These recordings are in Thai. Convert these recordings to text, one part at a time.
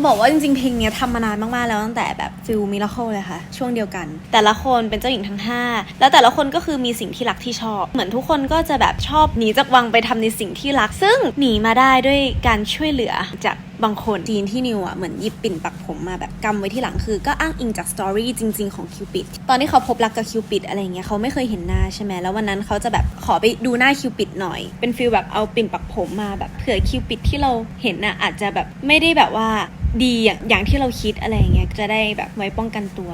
จะบอกว่าจริงๆ เพลงเนี้ยทำมานานมากๆแล้วตั้งแต่แบบฟิลมิราเคิลเลยค่ะ ช่วงเดียวกัน แต่ละคนเป็นเจ้าหญิงทั้ง 5 แล้วแต่ละคนก็คือมีสิ่งที่รักที่ชอบ เหมือนทุกคนก็จะแบบชอบหนีจากวังไปทำในสิ่งที่รัก ซึ่งหนีมาได้ด้วยการช่วยเหลือจาก บางคนจีนที่นิวอะเหมือนหยิบปิ่นปักผมมาแบบกำไว้ที่หลังคือ ก็อ้างอิงจากสตอรี่จริง ๆของคิวปิดตอนที่เขาพบรักกับคิวปิดอะไรเงี้ยเขาไม่เคยเห็นหน้าใช่ไหมแล้ววันนั้นเขาจะแบบขอไปดูหน้าคิวปิดหน่อย เป็นฟิลแบบเอาปิ่นปักผมมาแบบเผื่อคิวปิดที่เราเห็นน่ะอาจจะแบบไม่ได้แบบว่าดีอย่างอย่างที่เราคิดอะไรเงี้ยจะได้แบบไว้ป้องกันตัว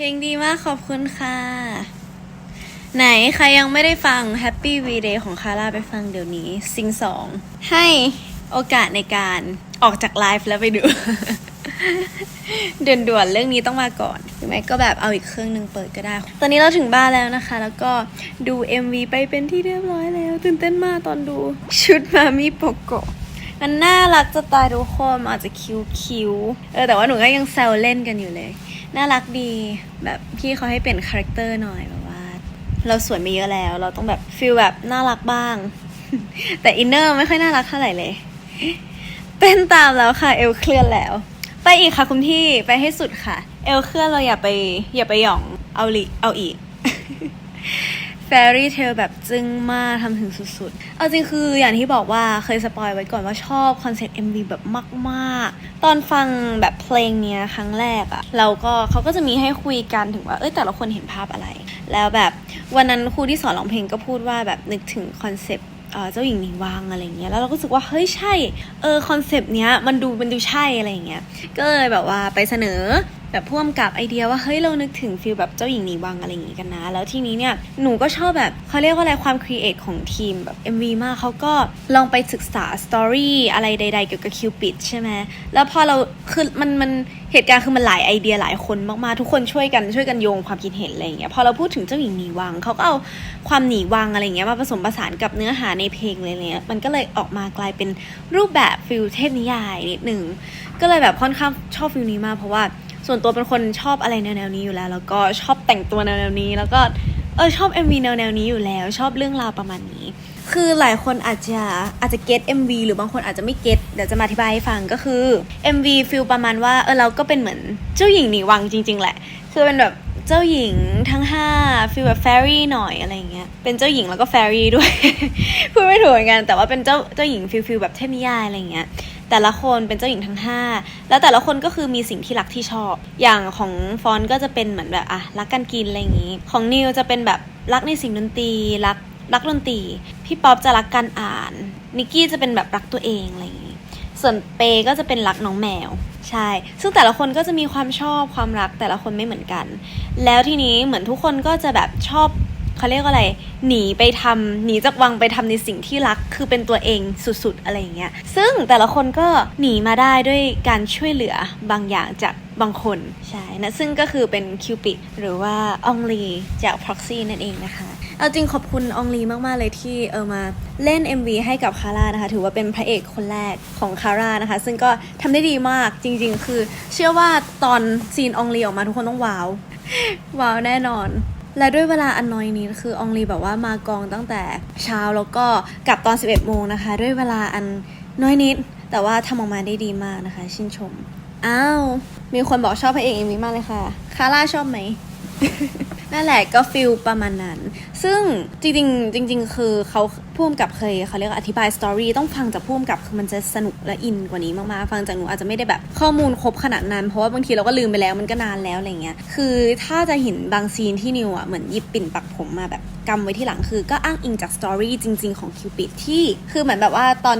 พลงดีมากขอบคุณค่ะ ไหนใครยังไม่ได้ฟัง Happy V Day ของคาร่าไปฟังเดี๋ยวนี้ ซิงสอง ให้โอกาสในการออกจากไลฟ์แล้วไปดู เด่นด่วนเรื่องนี้ต้องมาก่อนหรือไม่ก็แบบเอาอีกเครื่องหนึ่งเปิดก็ได้ ตอนนี้เราถึงบ้านแล้วนะคะ แล้วก็ดู MV ไปเป็นที่เรียบร้อยแล้ว ตื่นเต้นมากตอนดู ชุดมามีโปโกะมันน่ารักจะตายทุกคนอาจจะคิ้วคิ้วๆเออแต่ว่าหนูก็ยังแซวเล่นกันอยู่เลย น่ารักดีแบบพี่เขาให้เปลี่ยนคาแรคเตอร์หน่อยแบบว่า เราสวยมาเยอะแล้ว เราต้องแบบฟิลแบบน่ารักบ้าง แต่อินเนอร์ไม่ค่อยน่ารักเท่าไหร่เลยเต้นตามแล้วค่ะเอวเคลื่อนแล้ว ไปอีกค่ะคุณพี่ไปให้สุดค่ะ เอวเคลื่อนเราอย่าไป อย่าไปหย่องเอาลิเอาอีก ฟรี่เทลแบบจึ้งมากทำถึงสุดๆ เอาจริงคืออย่างที่บอกว่าเคยสปอยไว้ก่อนว่าชอบคอนเซ็ปต์ MV แบบมากๆ ตอนฟังแบบเพลงเนี้ยครั้งแรกอะเราก็เขาก็จะมีให้คุยกันถึงว่า เอ้ยแต่ละคนเห็นภาพอะไร แล้วแบบวันนั้นครูที่สอนร้องเพลงก็พูดว่าแบบนึกถึงคอนเซ็ปต์เจ้าหญิงหนีวังอะไรเงี้ยแล้วเราก็รู้สึกว่าเฮ้ยใช่เออคอนเซปต์เนี้ยมันดูมันดูใช่อะไรเงี้ยก็เลยแบบว่าไปเสนอ แบบพ่วงกับไอเดียว่าเฮ้ยเรานึกถึงฟีลแบบเจ้าหญิงหนีวังอะไรอย่างงี้กันนะ แล้วทีนี้เนี่ยหนูก็ชอบแบบเขาเรียกว่าอะไรความครีเอทของทีมแบบ MV มากเขาก็ลองไปศึกษาสตอรี่อะไรใด ๆ เกี่ยวกับคิวปิดใช่ไหมแล้วพอเราคือมันมันเหตุการณ์คือมันหลายไอเดียหลายคนมากๆ ทุกคนช่วยกันช่วยกันโยงความคิดเห็นอะไรอย่างเงี้ยพอเราพูดถึงเจ้าหญิงหนีวังเขาก็เอาความหนีวังอะไรอย่างเงี้ยมาผสมผสานกับเนื้อหาในเพลงเลยเนี่ยมันก็เลยออกมากลายเป็นรูปแบบฟิลเทพนิยายนิดหนึ่งก็เลยแบบค่อนข้างชอบฟิลนี้มากเพราะว่า ส่วนตัวเป็นคนชอบอะไรแนวๆนี้อยู่แล้ว แล้วก็ชอบแต่งตัวแนวๆนี้ แล้วก็เออชอบ MV แนวๆนี้อยู่แล้ว ชอบเรื่องราวประมาณนี้ คือหลายคนอาจจะอาจจะเก็ต MV หรือบางคนอาจจะไม่เก็ตเดี๋ยวจะมาอธิบายให้ฟังก็คือ MV ฟิลประมาณว่าเออเราก็เป็นเหมือนเจ้าหญิงหนีวังจริง ๆ แหละ คือเป็นแบบเจ้าหญิงทั้ง5ฟิลแบบแฟรี่หน่อยอะไรอย่างเงี้ยเป็นเจ้าหญิงแล้วก็แฟรี่ด้วยพูดไม่ถูกเหมือนกันแต่ว่าเป็นเจ้าเจ้าหญิงฟิลฟิลแบบเทพนิยายอะไรอย่างเงี้ย แต่ละคนเป็นเจ้าหญิงทั้ง 5 แล้วแต่ละคนก็คือมีสิ่งที่รักที่ชอบ อย่างของฟอนก็จะเป็นเหมือนแบบอะรักการกินอะไรอย่างงี้ ของนิวจะเป็นแบบรักในสิ่งดนตรีรักรักดนตรี พี่ป๊อปจะรักการอ่าน นิกกี้จะเป็นแบบรักตัวเองอะไรอย่างงี้ ส่วนเปก็จะเป็นรักน้องแมว ใช่ ซึ่งแต่ละคนก็จะมีความชอบความรักแต่ละคนไม่เหมือนกัน แล้วทีนี้เหมือนทุกคนก็จะแบบชอบ เขาเรียกว่าอะไร หนีไปทำหนีจากวังไปทำในสิ่งที่รัก คือเป็นตัวเองสุดๆอะไรอย่างเงี้ย ซึ่งแต่ละคนก็หนีมาได้ด้วยการช่วยเหลือบางอย่างจากบางคนใช่นะซึ่งก็คือเป็นคิวปิดหรือว่าองลีจาก proxy นั่นเองนะคะ เอาจริงขอบคุณองลีมาก ๆ เลยที่เออมาเล่น MV ให้กับคาร่านะคะ ถือว่าเป็นพระเอกคนแรกของคาร่านะคะ ซึ่งก็ทำได้ดีมากจริง ๆ คือ เชื่อว่าตอนซีนองลีออกมาทุกคนต้องว้าว ว้าวแน่นอน และด้วยเวลาอันน้อยนี้คือองลีแบบว่ามากองตั้งแต่เช้าแล้วก็กลับตอน 11โมงนะคะ ด้วยเวลาอันน้อยนิด แต่ว่าทำออกมาได้ดีมากนะคะ ชื่นชม อ้าว มีคนบอกชอบพระเอกเอ็มวีมากเลยค่ะ คาร่าชอบไหมนั่นแหละก็ฟิลประมาณนั้น ซึ่งจริงๆจริง ๆ คือเขา พ่วงกับเคยเขาเรียกอธิบายสตอรี่ต้องฟังจากพ่วงกับคือมันจะสนุกและอินกว่านี้มากๆ ฟังจากหนูอาจจะไม่ได้แบบข้อมูลครบขนาดนั้น เพราะว่าบางทีเราก็ลืมไปแล้วมันก็นานแล้วอะไรเงี้ยคือถ้าจะเห็นบางซีนที่นิวอะเหมือนหยิบปิ่นปักผมมาแบบกำไว้ที่หลังคือก็อ้างอิงจากสตอรี่จริง ๆของคิวปิดที่คือเหมือนแบบว่าตอน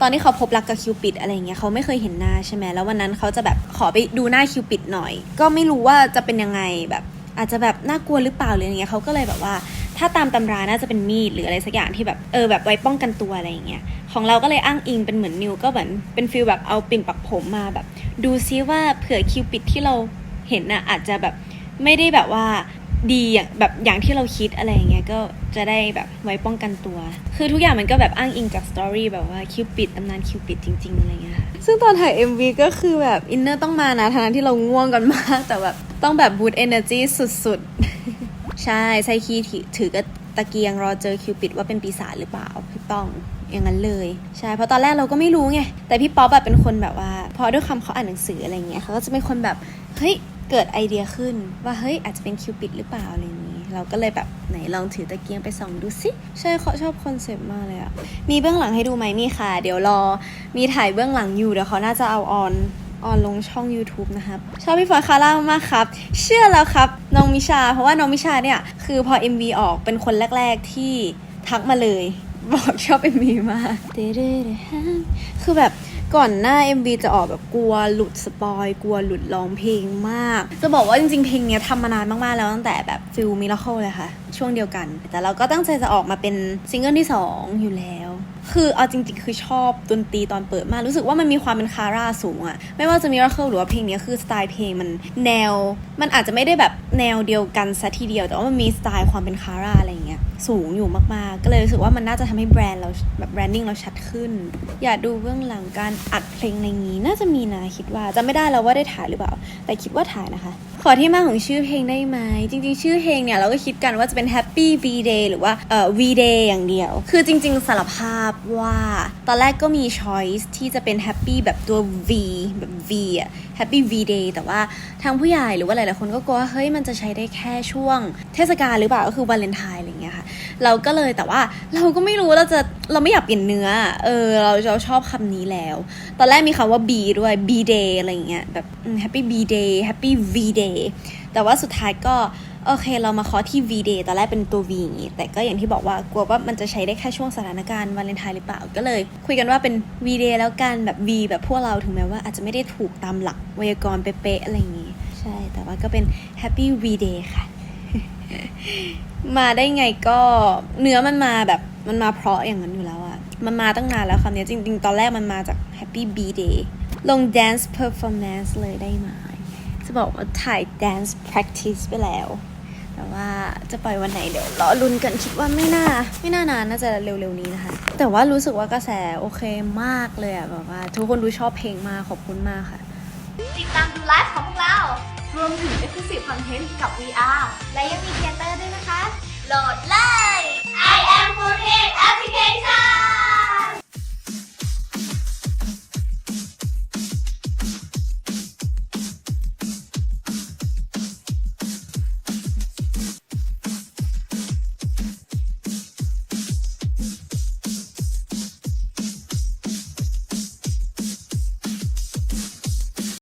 ตอนที่เขาพบรักกับคิวปิดอะไรเงี้ยเขาไม่เคยเห็นหน้าใช่ไหมแล้ววันนั้นเขาจะแบบขอไปดูหน้าคิวปิดหน่อย ก็ไม่รู้ว่าจะเป็นยังไงแบบอาจจะแบบน่ากลัวหรือเปล่าหรืออะไรเงี้ยเขาก็เลยแบบว่า ถ้าตามตำราน่าจะเป็นมีดหรืออะไรสักอย่างที่แบบเออแบบไว้ป้องกันตัวอะไรอย่างเงี้ยของเราก็เลยอ้างอิงเป็นเหมือนนิวก็เหมือนเป็นฟิลแบบเอาปิ่นปักผมมาแบบ ดูซิว่าเผื่อคิวปิดที่เราเห็นน่ะอาจจะแบบไม่ได้แบบว่าดีอย่างแบบอย่างที่เราคิดอะไรอย่างเงี้ยก็จะได้แบบไว้ป้องกันตัว คือทุกอย่างมันก็แบบอ้างอิงจากสตอรี่แบบว่าคิวปิดตำนานคิวปิดจริง ๆ อะไรเงี้ยซึ่งตอนถ่าย MV ก็คือแบบอินเนอร์ต้องมานะทั้งที่เราง่วงกันมาก แต่แบบต้องแบบบูตเอเนอร์จีสุดๆ ใช่ไซคีถือกระตะเกียงรอเจอคิวปิดว่าเป็นปีศาจหรือเปล่าพี่ป้องอย่างนั้นเลย ใช่เพราะตอนแรกเราก็ไม่รู้ไงแต่พี่ป๊อปแบบเป็นคนแบบว่า พอด้วยคำเขาอ่านหนังสืออะไรเงี้ยเขาก็จะเป็นคนแบบเฮ้ยเกิดไอเดียขึ้นว่าเฮ้ยอาจจะเป็นคิวปิดหรือเปล่าอะไรอย่างนี้ เราก็เลยแบบไหนลองถือตะเกียงไปส่องดูสิใช่เขาชอบคอนเซปต์มากเลยอะมีเบื้องหลังให้ดูไหมมีค่ะ เดี๋ยวรอมีถ่ายเบื้องหลังอยู่เดี๋ยวเขาน่าจะเอาออน ออนลงช่อง YouTube นะครับชอบพี่ฟอยคาร่ามากครับ เชื่อแล้วครับน้องมิชา เพราะว่าน้องมิชาเนี่ยคือพอ MV ออกเป็นคนแรก ๆที่ทักมาเลย บอกชอบ MV มากคือแบบก่อนหน้า MV จะออกแบบกลัวหลุดสปอยกลัวหลุดร้องเพลงมาก จะบอกว่าจริงๆ เพลงเนี้ยทำมานานมากๆ แล้วตั้งแต่แบบฟิลมิราเคิลเลยค่ะ ช่วงเดียวกัน แต่เราก็ตั้งใจจะออกมาเป็นซิงเกิลที่ 2 อยู่แล้ว คือเอาจริงๆ คือชอบดนตรีตอนเปิดมากรู้สึกว่ามันมีความเป็นคาร่าสูงอะไม่ว่าจะมิราเคิลหรือว่าเพลงนี้คือสไตล์เพลงมันแนว มันอาจจะไม่ได้แบบแนวเดียวกันซะทีเดียว แต่ว่ามันมีสไตล์ความเป็นคาร่าอะไรอย่างเงี้ยสูงอยู่มากๆ ก็เลยรู้สึกว่ามันน่าจะทำให้แบรนด์เราแบบแบรนดิ้งเราชัดขึ้น อยากดูเบื้องหลังการอัดเพลงอะไรงี้ น่าจะมีนะคิดว่าจะไม่ได้แล้วว่าได้ถ่ายหรือเปล่า แต่คิดว่าถ่ายนะคะ อที่มาของชื่อเพลงได้ไหมจริง ๆ ชื่อเพลงเนี่ยเราก็คิดกันว่าจะเป็น Happy V Day หรือว่าเอ่อ V Day อย่างเดียว คือจริง ๆสารภาพว่าตอนแรกก็มี choice ที่จะเป็น Happy แบบตัว V แบบ V อะ Happy V Day แต่ว่าทางผู้ใหญ่หรือว่าหลาย ๆ คนก็กลัวว่าเฮ้ยมันจะใช้ได้แค่ช่วงเทศกาลหรือเปล่าก็คือวาเลนไทน์อะไรเงี้ยค่ะ เราก็เลยแต่ว่าเราก็ไม่รู้เราจะเราไม่อยากเปลี่ยนเนื้อ เออ เราเราชอบคำนี้แล้ว ตอนแรกมีคำว่า B ด้วย B Day อะไรอย่างเงี้ยแบบ Happy B Day Happy V Day แต่ว่าสุดท้ายก็โอเค เรามาคาะที่ V Day ตอนแรกเป็นตัว V อย่างงี้แต่ก็อย่างที่บอกว่ากลัวว่ามันจะใช้ได้แค่ช่วงสถานการณ์วาเลนไทน์หรือเปล่าก็เลย คุยกันว่าเป็น V Day แล้วกันแบบ V แบบพวกเราถึงแม้ว่าอาจจะไม่ได้ถูกตามหลักไวยากรณ์เป๊ะๆอะไรอย่างงี้ ใช่แต่ว่าก็เป็น Happy V Day ค่ะ มาได้ไงก็เนื้อมันมาแบบมันมาเพราะอย่างนั้นอยู่แล้วอะมันมาตั้งนานแล้วคำนี้จริง ๆ ตอนแรกมันมาจาก Happy B Day ลง dance performance เลยได้ไหมจะบอกว่าถ่าย dance practice ไปแล้ว แต่ว่าจะปล่อยวันไหนเดี๋ยวรอลุ้นกันคิดว่าไม่น่า ไม่น่านานน่าจะเร็วๆนี้นะคะ แต่ว่ารู้สึกว่ากระแสโอเคมากเลยอะแบบว่า ทุกคนดูชอบเพลงมากขอบคุณมากค่ะ ติดตามดูไลฟ์ของพวกเรา รวมถึง Exclusive Content กับ VR และยังมีเทเตอร์ด้วยนะคะ โหลดเลย I am 4 Application